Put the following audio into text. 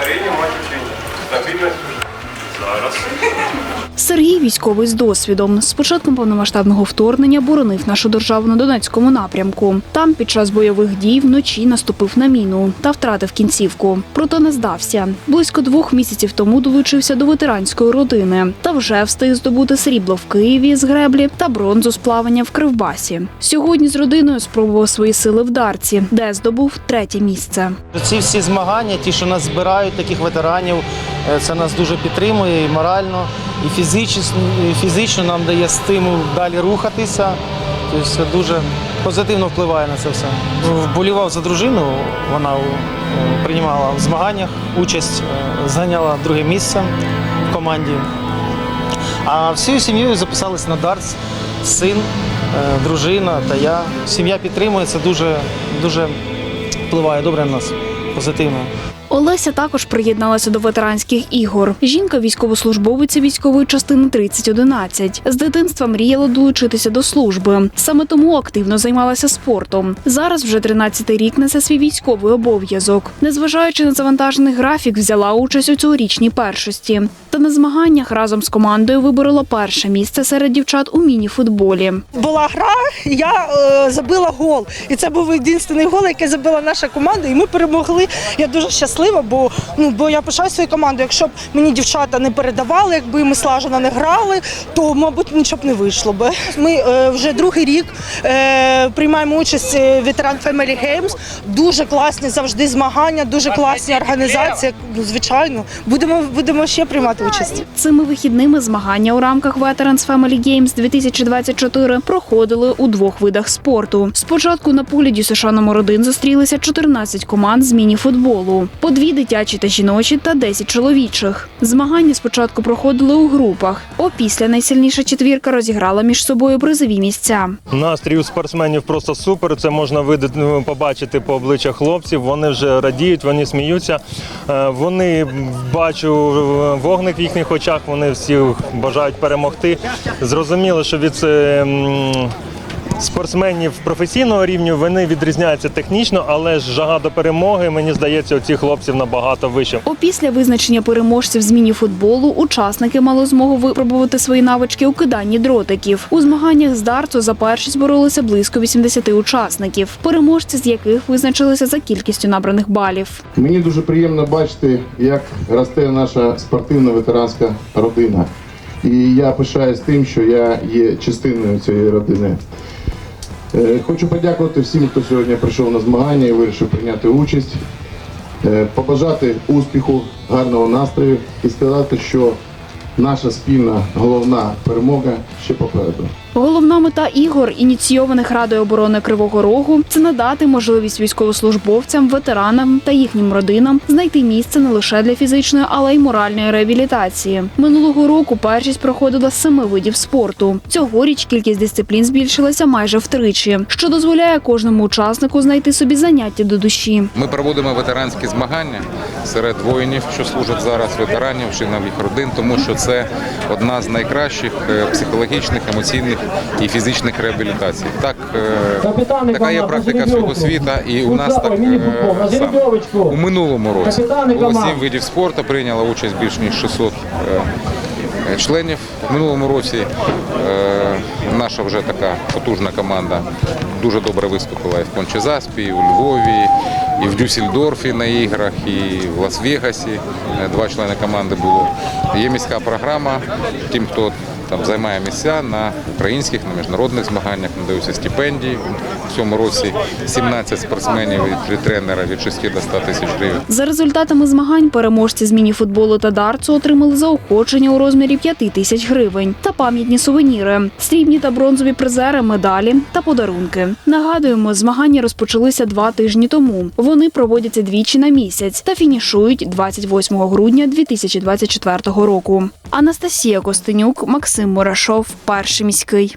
Старіння мать Стабильность Стабільність зараз. Сергій військовий з досвідом. З початком повномасштабного вторгнення боронив нашу державу на Донецькому напрямку. Там під час бойових дій вночі наступив на міну та втратив кінцівку. Проте не здався. Близько двох місяців тому долучився до ветеранської родини та вже встиг здобути срібло в Києві з греблі та бронзу з плавання в Кривбасі. Сьогодні з родиною спробував свої сили в Дарці, де здобув третє місце. Ці всі змагання, ті, що нас збирають, таких ветеранів, е, це нас дуже підтримує і морально, і фізично, і фізично нам дає стимул далі рухатися. Тобто це дуже позитивно впливає на це все. Вболівав за дружину, вона е, приймала в змаганнях участь, е, зайняла друге місце в команді. А всією сім'єю записались на дартс, син, е, дружина та я. Сім'я підтримує, це дуже, дуже впливає добре на нас, позитивно. Олеся також приєдналася до ветеранських ігор. Жінка військовослужбовиця військової частини 3011. З дитинства мріяла долучитися до служби. Саме тому активно займалася спортом. Зараз вже 13-й рік несе свій військовий обов'язок. Незважаючи на завантажений графік, взяла участь у цьогорічній першості. Та на змаганнях разом з командою виборола перше місце серед дівчат у міні-футболі. була гра, я е, забила гол. І це був єдиний гол, який забила наша команда, і ми перемогли. Я дуже щаслива, бо ну бо я пишаю свою команду. Якщо б мені дівчата не передавали, якби ми слажено не грали, то мабуть нічого б не вийшло би. Ми е, вже другий рік е, приймаємо участь в ветеран Family Games. Дуже класні завжди змагання, дуже класні організації. Ну, звичайно, будемо будемо ще приймати участь. Цими вихідними змагання у рамках Veterans Family Games 2024 проходили у двох видах спорту. Спочатку на погляді США номер 1 зустрілися 14 команд з міні-футболу, по дві дитячі та жіночі та 10 чоловічих. Змагання спочатку проходили у групах. Опісля найсильніша четвірка розіграла між собою призові місця. Настрій у спортсменів просто супер. Це можна ну, побачити по обличчях хлопців. Вони вже радіють, вони сміються. Е, Вони бачу вогник в їхніх очах. Вони всі бажають перемогти. Зрозуміло, що від спортсменів професійного рівню вони відрізняються технічно, але ж жага до перемоги, мені здається, у цих хлопців набагато вище. Опісля визначення переможців з міні-футболу учасники мали змогу випробувати свої навички у киданні дротиків. У змаганнях з дарту за першість боролися близько 80 учасників, переможці з яких визначилися за кількістю набраних балів. Мені дуже приємно бачити, як росте наша спортивна ветеранська родина. І я пишаюсь тим, що я є частиною цієї родини. Е, Хочу подякувати всім, хто сьогодні прийшов на змагання і вирішив прийняти участь, Е, побажати успіху, гарного настрою і сказати, що наша спільна головна перемога ще попереду. Головна мета ігор, ініційованих Радою оборони Кривого Рогу, це надати можливість військовослужбовцям, ветеранам та їхнім родинам знайти місце не лише для фізичної, але й моральної реабілітації. Минулого року першість проходила семи видів спорту. Цьогоріч кількість дисциплін збільшилася майже втричі, що дозволяє кожному учаснику знайти собі заняття до душі. Ми проводимо ветеранські змагання серед воїнів, що служать зараз, ветеранів, членів їх родин, тому що це одна з найкращих е, психологічних, емоційних і фізичних реабілітацій. Так, е, така є практика всього світа, і у нас так е, саме. у минулому році було сім видів спорту, прийняло участь більш ніж 600 е, членів. В минулому році наша вже така потужна команда дуже добре виступила і в Кончезаспі, і у Львові, і в Дюссельдорфі на іграх, і в Лас-Вегасі. Е, Два члени команди було. Є міська програма тим, хто там займає місця на українських, на міжнародних змаганнях, надаються стипендії. В цьому році 17 спортсменів три тренера від 6 до 100 тисяч гривень. За результатами змагань переможці з міні-футболу та дартсу отримали заохочення у розмірі 5 тисяч гривень та пам'ятні сувеніри, срібні та бронзові призери, медалі та подарунки. Нагадуємо, змагання розпочалися два тижні тому. Вони проводяться двічі на місяць та фінішують 28 грудня 2024 року. Анастасія Костенюк, Максим Мурашов, перший міський.